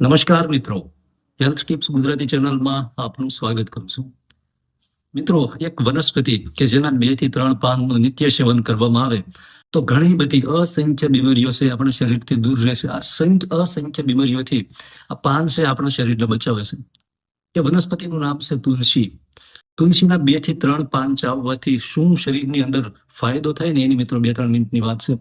નમસ્કાર મિત્રો. Health tips Gujarati ચેનલમાં આપનું સ્વાગત કરું છું. મિત્રો, એક વનસ્પતિ કે જેના બેથી ત્રણ પાનનું નિત્ય સેવન કરવામાં આવે, તો ઘણી બધી અસંખ્ય બીમારીઓ છે આપણા શરીરથી દૂર રહેશે અસંખ્ય અસંખ્ય બીમારીઓથી આ પાન છે આપણા શરીરને બચાવે છે. એ વનસ્પતિનું નામ છે તુલસી. તુલસીના બેથી ત્રણ પાન ચાવવાથી શું શરીરની અંદર ફાયદો થાય ને એની મિત્રો બે ત્રણ મિનિટની વાત છે.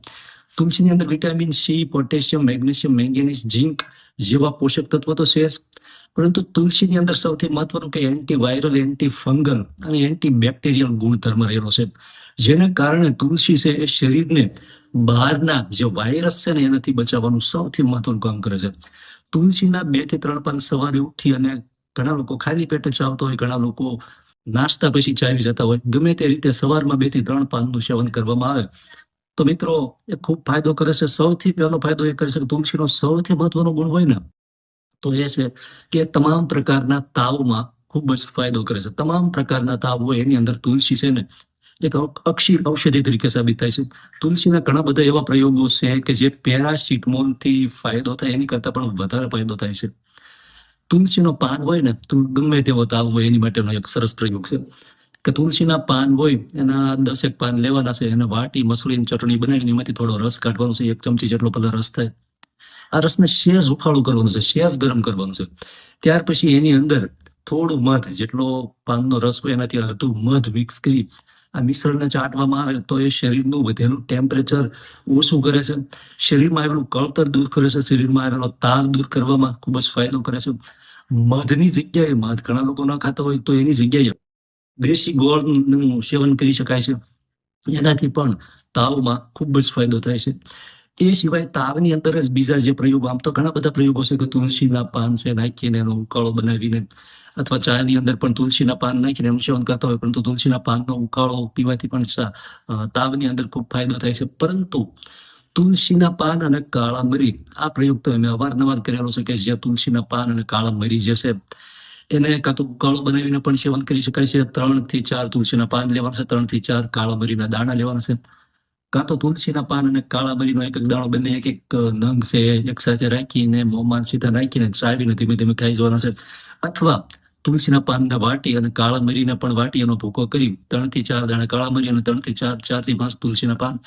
તુલસીની અંદર vitamin C, potassium, magnesium, manganese, zinc જેવા પોષક તત્વો તો છે પરંતુ તુલસીની અંદર સૌથી મહત્વનું કે એન્ટીવાયરલ એન્ટી ફંગલ અને એન્ટી બેક્ટેરિયલ ગુણધર્મ રહેલો છે. જેને કારણે તુલસી છે એ શરીરને બહારના જે વાયરસ છે ને એનાથી બચાવવાનું સૌથી મહત્વનું કામ કરે છે. તુલસીના બેથી ત્રણ પાન સવારે ઉઠી અને ઘણા લોકો ખાલી પેટે ચાવતા હોય, ઘણા લોકો નાસ્તા પછી ચાવી જતા હોય. ગમે તે રીતે સવારમાં બેથી ત્રણ પાનનું સેવન કરવામાં આવે તો મિત્રો, એ ખૂબ ફાયદો કરે છે. સૌથી પહેલો ફાયદો એ કરે છે કે તુલસીનો સૌથી મહત્વનો ગુણ હોય ને, તો એ છે કે તમામ પ્રકારના તાવમાં ખૂબ જ ફાયદો કરે છે. તમામ પ્રકારના તાવ હોય એની અંદર તુલસી છે ને, એક અક્ષી ઔષધિ તરીકે સાબિત થાય છે. તુલસીના ઘણા બધા એવા પ્રયોગો છે કે જે પેરાસિટમોલથી ફાયદો થાય, એની કરતા પણ વધારે ફાયદો થાય છે. તુલસીનો પાન હોય ને ગમે તેવો તાવ હોય એની માટેનો એક સરસ પ્રયોગ છે. કે તુલસીના પાન હોય, એના દસેક પાન લેવાના છે, એને વાટી, મસળીને ચટણી બનાવીને એમાંથી થોડો રસ કાઢવાનો છે, એક ચમચી જેટલો પેલા રસ થાય. આ રસને શેષ ઉફાળું કરવાનું છે શેષ ગરમ કરવાનું છે. ત્યાર પછી એની અંદર થોડું મધ, જેટલો પાનનો રસ હોય, એનાથી અડધું મધ મિક્સ કરી આ મિશ્રણને ચાટવામાં આવે તો એ શરીરનું વધેલું ટેમ્પરેચર ઓછું કરે છે. શરીરમાં આવેલું કળતર દૂર કરે છે, શરીરમાં આવેલો તાર દૂર કરવામાં ખૂબ જ ફાયદો કરે છે. મધની જગ્યાએ મધ ઘણા લોકો ન ખાતા હોય, તો એની જગ્યાએ દેશી ગોળનું સેવન કરી શકાય છે. એનાથી પણ તાવમાં ખૂબ જ ફાયદો થાય છે. એ સિવાય તાવની અંદર જ બીજા જે પ્રયોગો, આમ તો ઘણા બધા પ્રયોગો છે કે તુલસીના પાન છે, નાખીને એનો ઉકાળો બનાવીને અથવા ચાની અંદર પણ તુલસીના પાન નાખીને એનું સેવન કરતા હોય, પરંતુ તુલસીના પાનનો ઉકાળો પીવાથી પણ તાવની અંદર ખૂબ ફાયદો થાય છે. પરંતુ તુલસીના પાન અને કાળા મરી, આ પ્રયોગ તો અમે અવારનવાર કરેલો છે કે જે તુલસીના પાન અને કાળા મરી જે છે એને કાં તો ઉકાળો બનાવીને પણ સેવન કરી શકાય છે. ત્રણથી ચાર તુલસીના પાન લેવાના છે. ત્રણથી ચાર કાળા મરીના દાણા લેવાના છે. કાં તો તુલસીના પાન અને કાળા મરીનો એક એક દાણો બંને એક એક નંગ છે, એક સાથે રાખીને મોંમાં સીધા નાખીને ચાવીને ધીમે ધીમે ખાઈ જવાના છે. અથવા તુલસીના પાનને વાટી અને કાળા મરીને પણ વાટી એનો ભૂકો કરી ત્રણથી ચાર દાણા કાળા મરી અને ત્રણથી ચાર ચારથી પાંચ તુલસીના પાન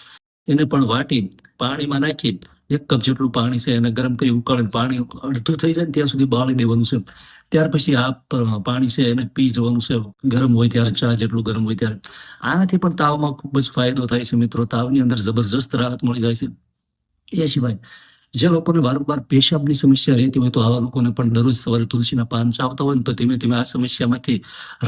એને પણ વાટી પાણીમાં નાખી એક કપ જેટલું પાણી છે એને ગરમ કરી ઉકાળીને પાણી અડધું થઈ જાય ને ત્યાં સુધી બાળી દેવાનું છે. ત્યાર પછી આ પાણી છે એને પી જવાનું છે. ગરમ હોય ત્યારે ચા જેટલું ગરમ હોય ત્યારે. આનાથી પણ તાવમાં ખૂબ જ ફાયદો થાય છે મિત્રો. તાવની અંદર જબરજસ્ત રાહત મળી જાય છે. એ સિવાય, જે લોકોને વારંવાર પેશાબની સમસ્યા રહેતી હોય તો આવા લોકોને પણ દરરોજ સવારે તુલસીના પાન ચાવતા હોય ને તો ધીમે ધીમે આ સમસ્યામાંથી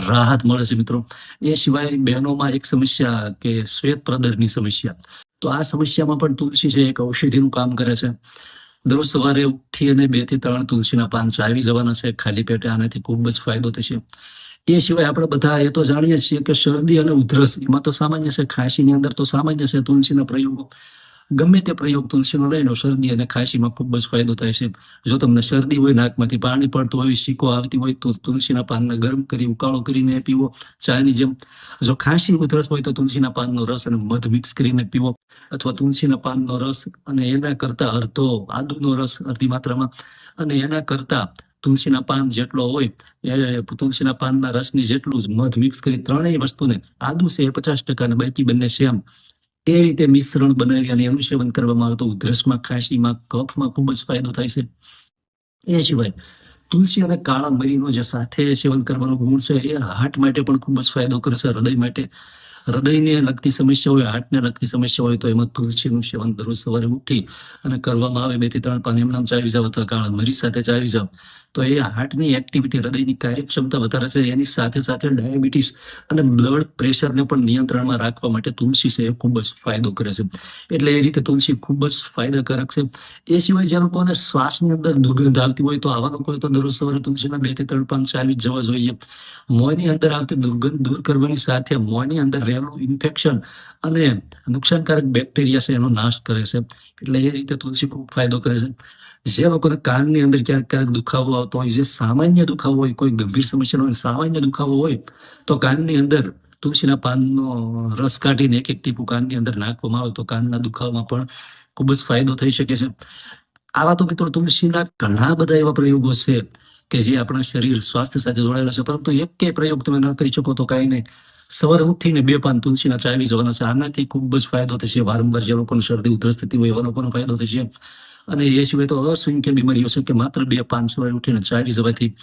રાહત મળે છે મિત્રો. એ સિવાય બહેનોમાં એક સમસ્યા કે શ્વેત પ્રદરની સમસ્યા. તો આ સમસ્યામાં પણ તુલસી છે એક ઔષધિનું કામ કરે છે. દરરોજ સવારે ઉઠી અને બેથી ત્રણ તુલસીના પાન ચાવી જવાના છે, ખાલી પેટે આનાથી ખૂબ જ ફાયદો થશે. એ સિવાય આપણે બધા એ તો જાણીએ છીએ કે શરદી અને ઉધરસ, એમાં તો સામાન્ય છે, ખાંસીની અંદર તો સામાન્ય છે તુલસીના પ્રયોગો. ગમે તે પ્રયોગ તુલસીનો લઈ લો શરદી અને ખાંસીમાં ખૂબ જ ફાયદો થાય છે. જો તમને શરદી હોય, નાકમાંથી પાણી પડતું હોય શીકો આવતી હોય, તો તુલસીના પાનને ગરમ કરી, ઉકાળો કરીને પીવો. ચાની જેમ જો ખાંસી ઉધરસ હોય, તો તુલસીના પાનનો રસ અને મધ મિક્સ કરીને પીવો. અથવા તુલસીના પાનનો રસ અને એના કરતા અડધો આદુનો રસ, અડધી માત્રામાં. અને એના કરતા તુલસીના પાન જેટલો હોય, એ તુલસીના પાનના રસની જેટલું જ મધ મિક્સ કરી ત્રણેય વસ્તુને આદુ છે એ પચાસ ટકા અને બાકી બંને સેમ એ રીતે મિશ્રણ બનાવી અને એનું સેવન કરવામાં આવે તો ઉધરસમાં ખાંસીમાં કફમાં ખૂબ જ ફાયદો થાય છે. એ સિવાય તુલસી અને કાળા મરીનો જે સાથે સેવન કરવાનો ગુણ છે, એ હાર્ટ માટે પણ ખૂબ જ ફાયદો કરશે. હૃદય માટે હૃદયને લગતી સમસ્યા હોય હાર્ટને લગતી સમસ્યા હોય તો એમાં તુલસીનું સેવન દરરોજ સવારે ઉઠી અને કરવામાં આવે બેથી ત્રણ પાન. એમનામ ચાવી જાવ અથવા કાળા મરી સાથે ચાવી જાવ. તો એ હાર્ટની એક્ટિવિટી હૃદયની કાર્યક્ષમતા વધારશે એની સાથે સાથે ડાયાબિટીસ અને બ્લડ પ્રેશરને પણ નિયંત્રણમાં રાખવા માટે તુલસી છે એ ખૂબ જ ફાયદો કરે છે. એટલે એ રીતે તુલસી ખૂબ જ ફાયદાકારક છે. એ સિવાય જે લોકોને શ્વાસની અંદર દુર્ગંધ આવતી હોય તો આવા લોકોએ તો દરરોજ સવારે તુલસીના બેથી ત્રણ પાન ચાલી જવા જોઈએ. મોંની અંદર આવતી દુર્ગંધ દૂર કરવાની સાથે મોંની અંદર રહેલું ઇન્ફેક્શન અને નુકસાનકારક બેક્ટેરિયા છે એનો નાશ કરે છે. એટલે એ રીતે તુલસી ખૂબ ફાયદો કરે છે. જે લોકોને કાનની અંદર ક્યાંક ક્યાંક દુખાવો આવતો હોય, જે સામાન્ય દુખાવો હોય, કોઈ ગંભીર સમસ્યા હોય, સામાન્ય દુખાવો હોય, તો કાનની અંદર તુલસીના પાનનો રસ કાઢીને એક એક ટીપું કાનની અંદર નાખવામાં આવે તો કાનના દુખાવામાં પણ ખૂબ જ ફાયદો થઈ શકે છે. આવા તો મિત્રો તુલસીના ઘણા બધા એવા પ્રયોગો છે કે જે આપણા શરીર સ્વાસ્થ્ય સાથે જોડાયેલા છે. પરંતુ એક કે પ્રયોગ તમે ન કરી શકો તો કાંઈ નહીં. સવારે ઉઠીને બે પાન તુલસીના ચાવી જવાના છે. આનાથી ખૂબ જ ફાયદો થશે. વારંવાર જે લોકોને શરદી ઉધરસ થતી હોય એવાનો પણ ફાયદો થશે. અને એ સિવાય તો અસંખ્ય બીમારીઓ છે કે માત્ર બે પાન સવારે ઉઠીને ચાવી જવાથી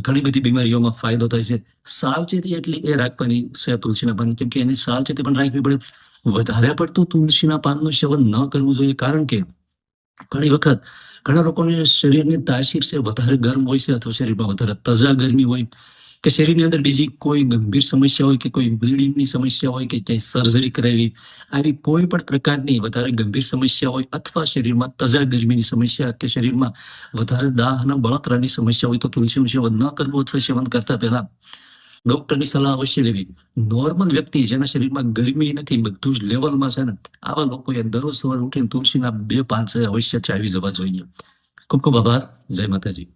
ઘણી બધી બીમારીઓમાં ફાયદો થાય છે. સાવચેતી એટલી એ રાખવાની છે તુલસીના પાન. કેમ કે એની સાવચેતી પણ રાખવી પડે. વધારે પડતું તુલસીના પાનનું સેવન ન કરવું જોઈએ. કારણ કે ઘણી વખત ઘણા લોકોને શરીરની તાસીર છે, વધારે ગરમ હોય છે અથવા શરીરમાં વધારે તજા ગરમી હોય. કે શરીરની અંદર બીજી કોઈ ગંભીર સમસ્યા હોય કે કોઈ બ્લીડિંગની સમસ્યા હોય કે ક્યાંય સર્જરી કરાવી આવી કોઈ પણ પ્રકારની વધારે ગંભીર સમસ્યા હોય અથવા શરીરમાં તજા ગરમીની સમસ્યા કે શરીરમાં વધારે દાહ અને બળતરાની સમસ્યા હોય તો તુલસીનું સેવન ન કરવું અથવા સેવન કરતા પહેલા ડોક્ટરની સલાહ અવશ્ય લેવી. નોર્મલ વ્યક્તિ જેના શરીરમાં ગરમી નથી, બધું જ લેવલમાં છે ને, આવા લોકોએ દરરોજ સવારે ઉઠીને તુલસીના બે છે અવશ્ય ચાવી જવા જોઈએ. ખૂબ ખૂબ આભાર. જય માતાજી.